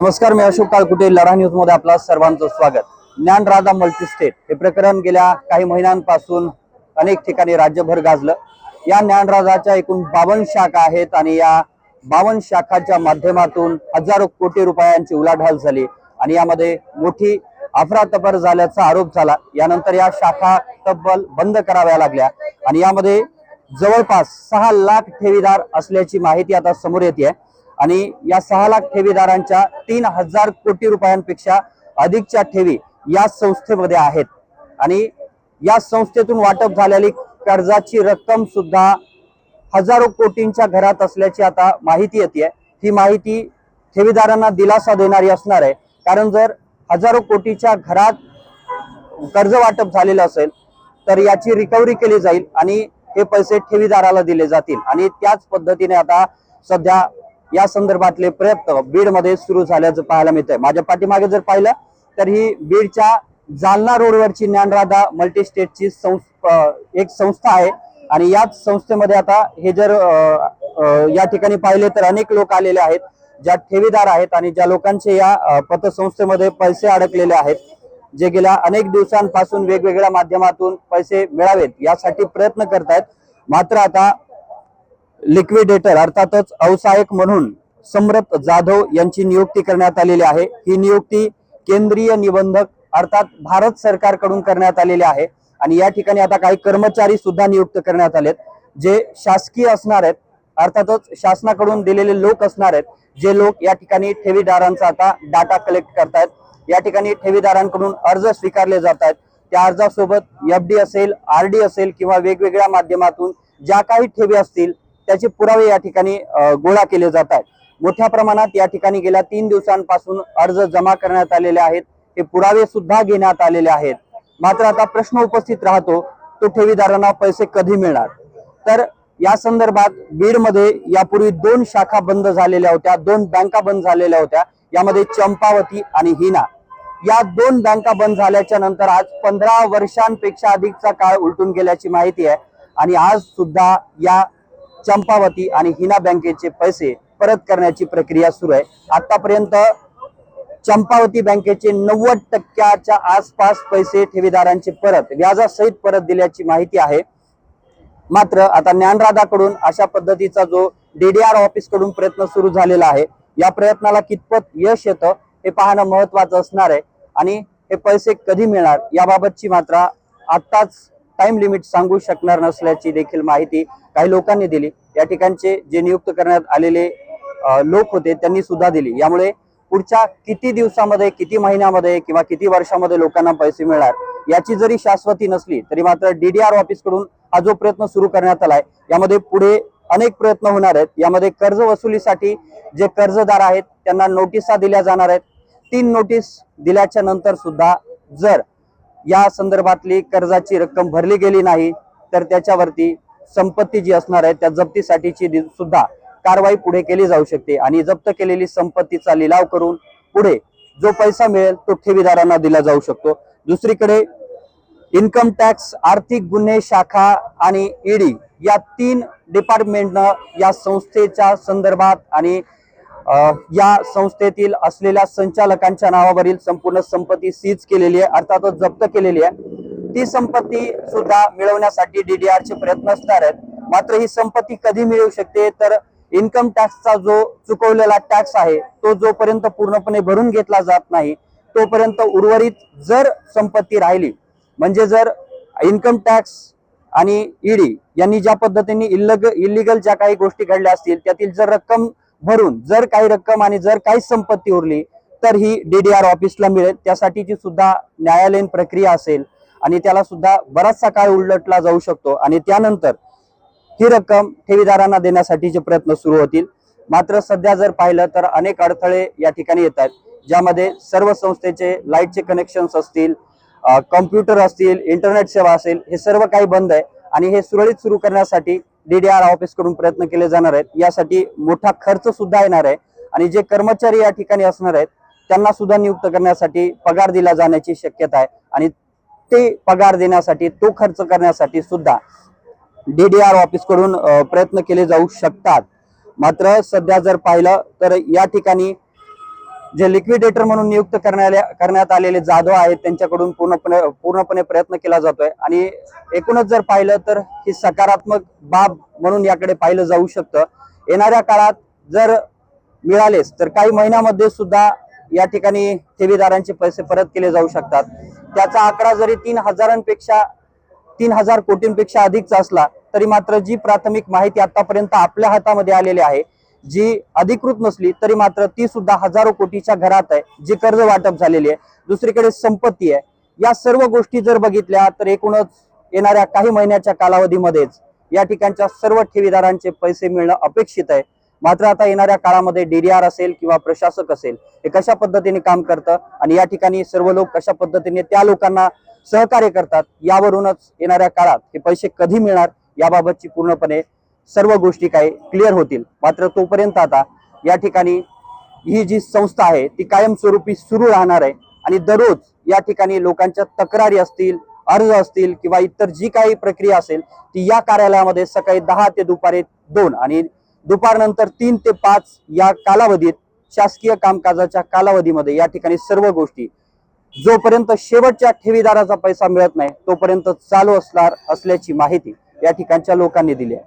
नमस्कार मी अशोक काळकुटे लढा न्यूजमध्ये आपलं सर्वांचं स्वागत. ज्ञानराधा मल्टीस्टेट हे प्रकरण गेल्या काही महिन्यांपासून अनेक ठिकाणी राज्यभर गाजलं. या ज्ञानराधाच्या एकूण बावन्न शाखा आहेत आणि या बावन्न शाखाच्या माध्यमातून हजारो कोटी रुपयांची उलाढाल झाली आणि यामध्ये मोठी अफरातफर झाल्याचा आरोप झाला. यानंतर या शाखा तब्बल बंद कराव्या लागल्या आणि यामध्ये जवळपास सहा लाख ठेवीदार असल्याची माहिती आता समोर येते आणि या सहा लाख ठेवीदारांच्या तीन हजार कोटी रुपयांपेक्षा अधिकच्या ठेवी या संस्थेमध्ये आहेत. आणि या संस्थेतून वाटप झालेली कर्जाची रक्कम सुद्धा हजारो कोटींच्या घरात असल्याची आता माहिती येते ही माहिती ठेवीदारांना दिलासा देणारी असणार आहे. कारण जर हजारो कोटीच्या घरात कर्ज वाटप झालेलं असेल तर याची रिकव्हरी केली जाईल आणि हे पैसे ठेवीदाराला दिले जातील. आणि त्याच पद्धतीने आता सध्या या संदर्भातले प्रयत्न बीडमध्ये सुरू झाल्याचं पाहायला मिळतंय. माझ्या पाठीमागे जर पाहिलं तर ही बीडच्या जालना रोडवरची ज्ञानराधा मल्टीस्टेटची संस्था एक संस्था आहे. आणि याच संस्थेमध्ये आता हे जर या ठिकाणी पाहिले तर अनेक लोक आलेले आहेत ज्या ठेवीदार आहेत आणि ज्या लोकांचे या पतसंस्थेमध्ये पैसे अडकलेले आहेत जे गेल्या अनेक दिवसांपासून वेगवेगळ्या माध्यमातून पैसे मिळावेत यासाठी प्रयत्न करतायत. मात्र आता लिक्विडेटर अर्थातच अवसायक म्हणून सम्रत जाधव यांची नियुक्ती करण्यात आलेली आहे. ही नियुक्ती केंद्रीय निबंधक अर्थात भारत सरकारकडून करण्यात आलेली आहे. आणि या ठिकाणी आता काही कर्मचारी सुद्धा नियुक्त करण्यात आलेत जे शासकीय असणार आहेत अर्थातच शासनाकडून दिलेले लोक असणार आहेत जे लोक या ठिकाणी ठेवीदारांचा आता डाटा कलेक्ट करतायत. या ठिकाणी ठेवीदारांकडून अर्ज स्वीकारले जात आहेत त्या अर्जासोबत एफ डी असेल आर डी असेल किंवा वेगवेगळ्या माध्यमातून ज्या काही ठेवी असतील त्याचे पुरावे या ठिकाणी गोळा केले जात आहेत. मोठ्या प्रमाणात या ठिकाणी गेल्या तीन दिवसांपासून अर्ज जमा करण्यात आलेले आहेत. हे पुरावे सुद्धा घेण्यात आलेले आहेत. मात्र आता प्रश्न उपस्थित राहतो तो ठेवीदारांना पैसे कधी मिळणार? तर या संदर्भात बीडमध्ये यापूर्वी दोन शाखा बंद झालेल्या होत्या दोन बँका बंद झालेल्या होत्या यामध्ये चंपावती आणि हिना. या दोन बँका बंद झाल्याच्यानंतर आज पंधरा वर्षांपेक्षा अधिकचा काळ उलटून गेल्याची माहिती आहे. आणि आज सुद्धा या चंपावती आणि हिना बँकेचे पैसे परत करण्याची प्रक्रिया सुरू आहे. आतापर्यंत चंपावती बँकेचे नव्वद टक्क्याच्या आसपास पैसे ठेवीदारांचे परत व्याजासहित परत दिल्याची माहिती आहे. मात्र आता ज्ञानराधाकडून अशा पद्धतीचा जो डीडीआर ऑफिसकडून प्रयत्न सुरू झालेला आहे या प्रयत्नाला कितपत यश येतं हे पाहणं महत्वाचं असणार आहे. आणि हे पैसे कधी मिळणार याबाबतची मात्र आत्ताच टाइम लिमिट सांगू शकणार नसल्याची देखील माहिती काही लोकांनी दिली. या ठिकाणचे जे नियुक्त करण्यात आलेले लोक होते त्यांनी सुद्धा दिली. यामुळे पुढच्या किती दिवसामध्ये किती महिन्यामध्ये किंवा किती वर्षामध्ये लोकांना पैसे मिळणार याची जरी शाश्वती नसली तरी मात्र डीडीआर ऑफिसकडून हा जो प्रयत्न सुरू करण्यात आलाय यामध्ये पुढे अनेक प्रयत्न होणार आहेत. यामध्ये कर्ज वसुलीसाठी जे कर्जदार आहेत त्यांना नोटिसा दिल्या जाणार आहेत. तीन नोटीस दिल्याच्या नंतर सुद्धा जर या संदर्भातली कर्जाची रक्कम भरली गेली नाही तर त्याच्यावरती संपत्ती जी असणार आहे त्या जप्तीसाठीची सुद्धा कारवाई पुढे केली जाऊ शकते. आणि जप्त केलेली संपत्तीचा लिलाव करून पुढे जो पैसा मिळेल तो ठेवीदारांना दिला जाऊ शकतो. दुसरीकडे इन्कम टॅक्स आर्थिक गुन्हे शाखा आणि ईडी या तीन डिपार्टमेंटनं या संस्थेच्या संदर्भात आणि या संस्थेतील असलेल्या संचालकांच्या नावावरील संपूर्ण संपत्ती सीज केलेली आहे अर्थातच जप्त केलेली आहे. ती संपत्ती सुद्धा मिळवण्यासाठी डीडीआरचे प्रयत्न असणार आहेत. मात्र ही संपत्ती कधी मिळू शकते? तर इन्कम टॅक्सचा जो चुकवलेला टॅक्स आहे तो जोपर्यंत पूर्णपणे भरून घेतला जात नाही तोपर्यंत उर्वरित जर संपत्ती राहिली म्हणजे जर इन्कम टॅक्स आणि ईडी यांनी ज्या पद्धतीने इल्लग इलिगल ज्या काही गोष्टी घडल्या असतील त्यातील जर रक्कम भरून जर काही रक्कम आणि जर काही संपत्ती उरली तर ही डीडीआर ऑफिसला मिळेल. त्यासाठीची सुद्धा न्यायालयीन प्रक्रिया असेल आणि त्याला सुद्धा बराचसा काळ उलटला जाऊ शकतो. आणि त्यानंतर ही रक्कम ठेवीदारांना देण्यासाठीचे प्रयत्न सुरू होतील. मात्र सध्या जर पाहिलं तर अनेक अडथळे या ठिकाणी येत आहेत ज्यामध्ये सर्व संस्थेचे लाईटचे कनेक्शन्स असतील कॉम्प्युटर असतील इंटरनेट सेवा असेल हे सर्व काही बंद आहे. आणि हे सुरळीत सुरू करण्यासाठी डीडीआर ऑफिसकडून प्रयत्न केले जाणार आहेत. यासाठी मोठा खर्च सुद्धा येणार आहे. आणि जे कर्मचारी या ठिकाणी असणार आहेत त्यांना सुद्धा नियुक्त करण्यासाठी पगार दिला जाण्याची शक्यता आहे. आणि ते पगार देण्यासाठी तो खर्च करण्यासाठी सुद्धा डीडीआर ऑफिसकडून प्रयत्न केले जाऊ शकतात. मात्र सध्या जर पाहिलं तर या ठिकाणी जे लिक्विडेटर म्हणून नियुक्त करण्यात करण्यात आलेले जाधव आहेत त्यांच्याकडून पूर्णपणे पूर्णपणे प्रयत्न केला जातोय. आणि एकूणच जर पाहिलं तर ही सकारात्मक बाब म्हणून याकडे पाहिलं जाऊ शकतं. येणाऱ्या काळात जर मिळालेच तर काही महिन्यामध्ये सुद्धा या ठिकाणी ठेवीदारांचे पैसे परत केले जाऊ शकतात. त्याचा आकडा जरी तीन हजारांपेक्षा तीन हजार कोटींपेक्षा अधिकचा असला तरी मात्र जी प्राथमिक माहिती आतापर्यंत आपल्या हातामध्ये आलेली आहे जी अधिकृत नसली तरी मात्र ती सुद्धा हजारो कोटीच्या घरात आहे जी कर्ज वाटप झालेली आहे. दुसरीकडे संपत्ती आहे. या सर्व गोष्टी जर बघितल्या तर एकूणच येणाऱ्या काही महिन्याच्या कालावधीमध्येच या ठिकाणच्या सर्व ठेवीदारांचे पैसे मिळणं अपेक्षित आहे. मात्र आता येणाऱ्या काळामध्ये डीडीआर असेल किंवा प्रशासक असेल हे कशा पद्धतीने काम करतं आणि या ठिकाणी सर्व लोक कशा पद्धतीने त्या लोकांना सहकार्य करतात यावरूनच येणाऱ्या काळात हे पैसे कधी मिळणार याबाबतची पूर्णपणे सर्व गोष्टी काही क्लिअर होतील. मात्र तोपर्यंत आता या ठिकाणी ही जी संस्था आहे ती कायमस्वरूपी सुरू राहणार आहे. आणि दररोज या ठिकाणी लोकांच्या तक्रारी असतील अर्ज असतील किंवा इतर जी काही प्रक्रिया असेल ती या कार्यालयामध्ये सकाळी दहा ते दुपारी दोन आणि दुपारनंतर तीन ते पाच या कालावधीत शासकीय कामकाजाच्या कालावधीमध्ये या ठिकाणी सर्व गोष्टी. जोपर्यंत शेवटच्या ठेवीदाराचा पैसा मिळत नाही तोपर्यंत चालू असणार असल्याची माहिती या ठिकाणच्या लोकांनी दिली आहे.